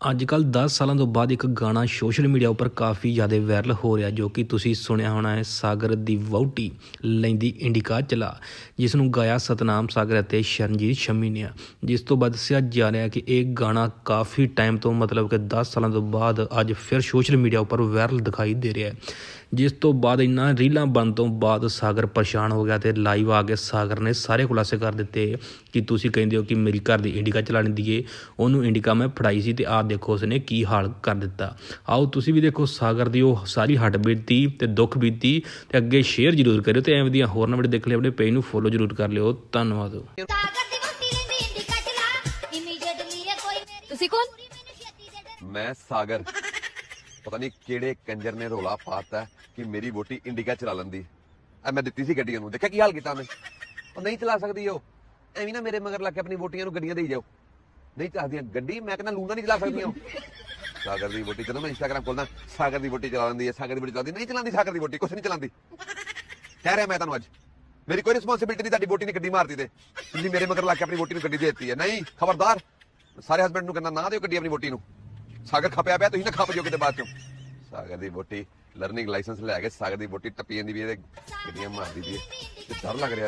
ਅੱਜ ਕੱਲ 10 ਸਾਲਾਂ ਤੋਂ ਬਾਅਦ ਇੱਕ ਗਾਣਾ ਸੋਸ਼ਲ ਮੀਡੀਆ ਉੱਪਰ ਕਾਫੀ ਜ਼ਿਆਦਾ ਵਾਇਰਲ ਹੋ ਰਿਹਾ, ਜੋ ਕਿ ਤੁਸੀਂ ਸੁਣਿਆ ਹੋਣਾ ਹੈ, ਸਾਗਰ ਦੀ ਵਹੁਟੀ ਲੈਂਦੀ ਇੰਡੀਕਾ ਚਲਾ, ਜਿਸ ਨੂੰ ਗਾਇਆ ਸਤਨਾਮ ਸਾਗਰ ਅਤੇ ਸ਼ਰਨਜੀਤ ਸ਼ਮੀ ਨੇ। ਜਿਸ ਤੋਂ ਬਾਅਦ ਦੱਸਿਆ ਜਾ ਰਿਹਾ ਕਿ ਇਹ ਗਾਣਾ ਕਾਫੀ ਟਾਈਮ ਤੋਂ ਮਤਲਬ ਕਿ 10 ਸਾਲਾਂ ਤੋਂ ਬਾਅਦ ਅੱਜ ਫਿਰ ਸੋਸ਼ਲ ਮੀਡੀਆ ਉੱਪਰ ਵਾਇਰਲ ਦਿਖਾਈ ਦੇ ਰਿਹਾ ਹੈ। ਜਿਸ ਤੋਂ ਬਾਅਦ ਇਨਾਂ ਰੀਲਾਂ ਬਣ ਤੋਂ ਬਾਅਦ ਸਾਗਰ ਪਰੇਸ਼ਾਨ ਹੋ ਗਿਆ ਤੇ ਲਾਈਵ ਆ ਕੇ ਸਾਗਰ ਨੇ ਸਾਰੇ ਖੁਲਾਸੇ ਕਰ ਦਿੱਤੇ ਕਿ ਤੁਸੀਂ ਕਹਿੰਦੇ ਹੋ ਕਿ ਮੇਰੀ ਘਰ ਦੀ ਇੰਡੀਕਾ ਚਲਾਣੀ ਦੀਏ ਉਹਨੂੰ ਇੰਡੀਕਾ ਮੈਂ ਫੜਾਈ ਸੀ ਤੇ ਆਹ ਦੇਖੋ ਉਸਨੇ ਕੀ ਹਾਲ ਕਰ ਦਿੱਤਾ। ਆਓ ਤੁਸੀਂ ਵੀ ਦੇਖੋ ਸਾਗਰ ਦੀ ਉਹ ਸਾਰੀ ਹੱਡ ਬੀਤੀ ਤੇ ਦੁੱਖ ਬੀਤੀ ਤੇ ਅੱਗੇ ਸ਼ੇਅਰ ਜ਼ਰੂਰ ਕਰਿਓ ਤੇ ਐਵੇਂ ਦੀਆਂ ਹੋਰ ਨਵੇਂ ਦੇਖ ਲਈ ਆਪਣੇ ਪੇਜ ਨੂੰ ਫੋਲੋ ਜ਼ਰੂਰ ਕਰ ਲਿਓ। ਧੰਨਵਾਦ। ਤੁਸੀਂ ਕੌਣ? ਮੈਂ ਸਾਗਰ। ਪਤਾ ਨਹੀਂ ਕਿਹੜੇ ਕੰਜਰ ਨੇ ਰੋਲਾ ਪਾਤਾ ਕਿ ਮੇਰੀ ਵੋਟੀ ਇੰਡੀਕਾ ਚਲਾ ਲੈਂਦੀ। ਐ ਮੈਂ ਦਿੱਤੀ ਸੀ ਗੱਡੀ ਨੂੰ। ਦੇਖਿਆ ਕੀ ਹਾਲ ਕੀਤਾ ਉਹਨੇ? ਉਹ ਨਹੀਂ ਚਲਾ ਸਕਦੀ ਉਹ। ਐਵੇਂ ਨਾ ਮੇਰੇ ਮਗਰ ਲੱਗ ਕੇ ਆਪਣੀ ਵੋਟੀਆਂ ਨੂੰ ਗੱਡੀਆਂ ਦੇਈ ਜਾਓ। ਨਹੀਂ ਚਲਾਦੀਆਂ। ਗੱਡੀ ਮੈਂ ਕਹਿੰਦਾ ਲੂੰਦਾ ਨਹੀਂ ਚਲਾ ਸਕਦੀਆਂ ਉਹ। ਸਾਗਰ ਦੀ ਵੋਟੀ ਜਦੋਂ ਮੈਂ ਇੰਸਟਾਗ੍ਰਾਮ ਖੋਲਦਾ। ਸਾਗਰ ਦੀ ਵੋਟੀ ਚਲਾ ਲੈਂਦੀ ਹੈ। ਸਾਗਰ ਦੀ ਵੋਟੀ ਚਲਾਉਂਦੀ। ਨਹੀਂ ਚਲਾਉਂਦੀ ਸਾਗਰ ਦੀ ਵੋਟੀ। ਕੁਛ ਨਹੀਂ ਚਲਾਉਂਦੀ। ਕਹਿ ਰਿਹਾ ਮੈਂ ਤੁਹਾਨੂੰ ਅੱਜ। ਮੇਰੀ ਕੋਈ ਰਿਸਪੌਂਸਿਬਿਲਟੀ ਨਹੀਂ ਤੁਹਾਡੀ ਵੋਟੀ ਨੇ ਗੱਡੀ ਮਾਰਦੀ ਤੇ। ਤੁਸੀਂ ਮੇਰੇ ਮਗਰ ਲੱਗ ਕੇ ਆਪਣੀ ਵੋਟੀ ਨੂੰ ਗੱਡੀ ਦੇ ਦਿੱਤੀ ਹੈ। ਨਹੀਂ, ਖਬਰਦਾਰ। ਸਾਰੇ ਹਸਬੰਡ ਨੂੰ ਕਹਿੰਦਾ, ਨਾ ਦਿਓ ਗੱਡੀ ਆਪਣੀ ਵੋਟੀ ਨੂੰ। ਸਾਗਰ ਖਪਿਆ ਪਿਆ, ਤੁਸੀਂ ਨਾ ਖਪ ਜਾਓ ਕਿਤੇ ਬਾਅਦ ਚੋਂ। ਸਾਗਰ ਦੀ ਬੋਟੀ ਲਰਨਿੰਗ ਲਾਇਸੈਂਸ ਲੈ ਕੇ ਸਾਗਰ ਦੀ ਬੋਟੀ ਟੱਪੀ ਜਾਂਦੀ ਵੀ ਇਹਦੇ ਗੱਡੀਆਂ ਮਾਰਦੀ ਵੀ ਹੈ। ਤੇ ਡਰ ਲੱਗ ਰਿਹਾ।